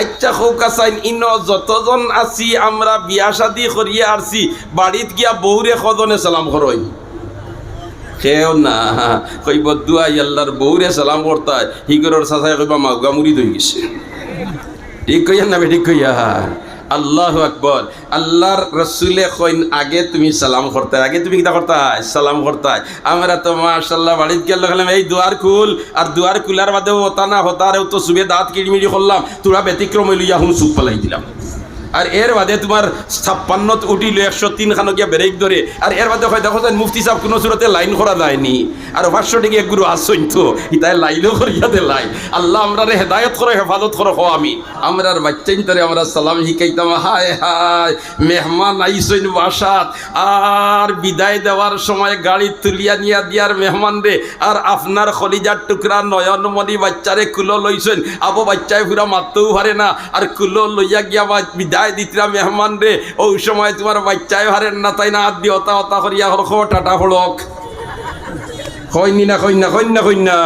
আচ্ছা খৌকা চাইন, ইন যতজন আছি, আমরা বিয়া শাদি করিয়া আসছি বাড়িত গিয়া বউরে সদনে সালাম করই কেউ না কইব দুয়াই আল্লাহর বউরে সালাম করতায় হিগরের সাসায় কইবা মাউগা মুড়ি ধুই গেছে। ঠিক কইয়া না ঠিক কইয়া আল্লাহ আকবর। আল্লাহর রসুলে কইন, আগে তুমি সালাম করতে, আগে তুমি কিতা করতাই সালাম করতাই আমরা তো মাশাল্লাহ বাড়িতে গেল গেলাম এই দুয়ার খুল। আর দুয়ার খুলার বাদে হতা না হতারেও তো সুবে দাঁত কিড়মিড়ি করলাম। তোরা ব্যতিক্রম লইয়া হুম সুখ পালাই দিলাম। আর এর বাদে তোমার ছাপ্পান্নত উঠিল একশো তিন খানকিয়া ব্রেক ধরে আর এর বাদে হয় দেখো মুফতি সাহেব কোনো সুরতে লাইন করা যায়নি। আর পাঁচশো টিকে এক গুরু আসছেন তো ইতাই লাইনও করিয়া দে লাই। আল্লাহ আমরা রে হেদায়ত করে হেফাজত করে হো আমি। আমরা বাচ্চাইন তরে আমরা সালাম শিখাইতাম হায় হায়, মেহমান আইসইন বাসাত। আর বিদায় দেওয়ার সময় গাড়ি তুলিয়া নিয়া দিয়ার মেহমান রে আর আপনার খলিজার টুকরা নয়নমণি বাচ্চারে কুলো লইছেন আবো বাচ্চায় পুরা মারতেও পারে না, আর কুলো লইয়া গিয়া বা বিদায় দিতরা মেহমান রে। ওই সময় তোমার বাচ্চায় হারেন না, তাই না? আদি অতা হতা করিয়া হরখ টাটা হলক। কইনি না কইনা কইনা কইনা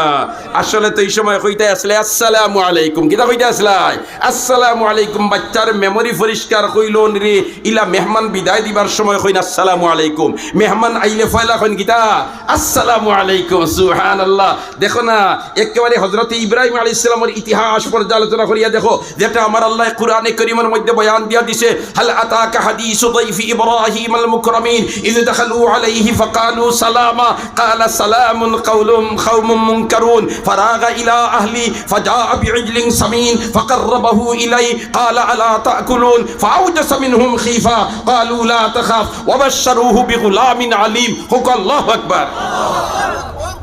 আসলে তো এই সময় কইতে আসলে আসসালামু আলাইকুম কিতা কইতে আসলাই আসসালামু আলাইকুম বাচ্চার মেমরি পরিষ্কার কইল রে ইলা মেহমান বিদায় দিবার সময় কইন আসসালামু আলাইকুম মেহমান আইলে ফয়লা কইন কিতা আসসালামু আলাইকুম সুবহানাল্লাহ দেখো না একেবারে হযরত ইব্রাহিম আলাইহিস সালামের ইতিহাস পর্যালোচনা করিয়া দেখো যেটা আমার আল্লাহ কোরআনে করিমের মধ্যে বয়ান দিয়া দিছে হাল আতাকা হাদিসু দাইফি ইব্রাহিম আল মুকরামিন ইয দাখালু আলাইহি ফাকালু সালামা قال سلام قول قوم منكرون. فراغ إلى أهلي فجاء بعجل سمين فقربه إلي قال ألا تأكلون؟ فأوجس منهم خيفة. قالوا لا تخاف. وبشروه بغلام عليم. حق الله أكبر.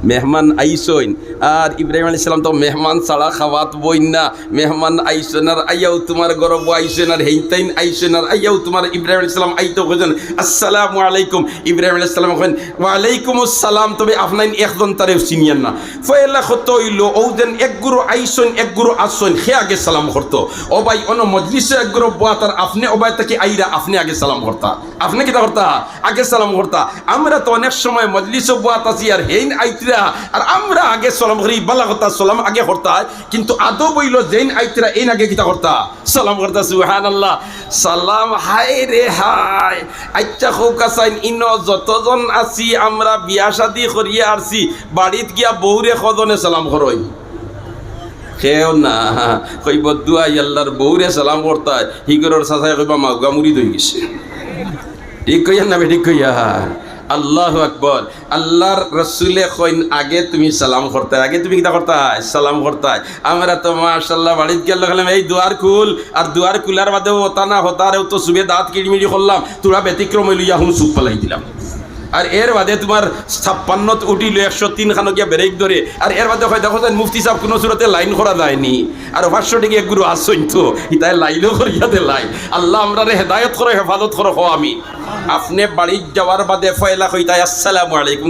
মেহমান আইসইন। আর ইব্রাহিম আলী সালাম তো মেহমান ছাড়া খাওয়াত বইন না। মেহমান আইসেন আর আইয়াও তোমার গরব আইসেন আর হেইতাইন আইসেন আর আইয়াও তোমার ইব্রাহিম আলী সালাম আইতো কেছেন আসসালামু আলাইকুম। ইব্রাহিম আলী সালাম কেন ওয়ালাইকুম আসসালাম। তবে আপনার একজন তারে চিনিয়েন না। ফয়লা কত হইল ও যেন এক গুরু আইসন এক গুরু আসন সে আগে সালাম করতো। ও ভাই, অন মজলিসে এক গুরু বুয়া তার, আপনি ও ভাই তাকে আইরা আপনি আগে সালাম করতা। আপনি কিতা করতা? আগে সালাম করতা। আমরা তো অনেক সময় মজলিসে বুয়া তাছি আর হেইন আইতরা আর আমরা আগে সালাম করি, বালা কথা সালাম আগে করতা। কিন্তু আদৌ বইল যেইন আইতরা, এইন আগে কিতা করতা। সালাম করতা, সুবহানাল্লাহ। সালাম, হায় রে হায়। আচ্ছা খৌকা চাইন ইন যতজন আছি, আমরা বিয়া শাদি করিয়া আসছি বাড়িত গিয়া বউরে কদনে সালাম করই? কেউ না। কইব, দুয়াই আল্লাহর বউরে সালাম করতায়। হিগরের সাসায় কইবা মাউগা মুড়ি দই গেছে ঠিক কইয়া না ঠিক কইয়া? আল্লাহ আকবর। আল্লাহর রসুলে কইন, আগে তুমি সালাম করতে, আগে তুমি কিতা হয়? সালাম করতাই আমরা তো মাশাল্লাহ বাড়ির গেল গেলাম এই দুয়ার খুল। আর দুয়ার খুলার বাদেও হতা না হতারেও তো সুবে দাঁত কিড়মিড়ি করলাম। তোরা ব্যতিক্রম লইয়া হুম সুখ পালাই দিলাম। আর এর বাদে তোমার ছাপ্পান্নত উঠিল একশো তিন খানকিয়া ব্রেক ধরে আর এর বাদে হয় দেখো মুফতি সাহেব কোনো সুরতে লাইন করা যায়নি। আর পাঁচশো টিকে এক গুরু আসছেন তো লাইনও করিয়াতে লাইন লাই। আল্লাহ আমরা রে হেদায়ত করো হেফাজত করো হো আমি। আপনি বাড়ি যাওয়ার বাদে ফয়লা কইতাই আসসালামু আলাইকুম।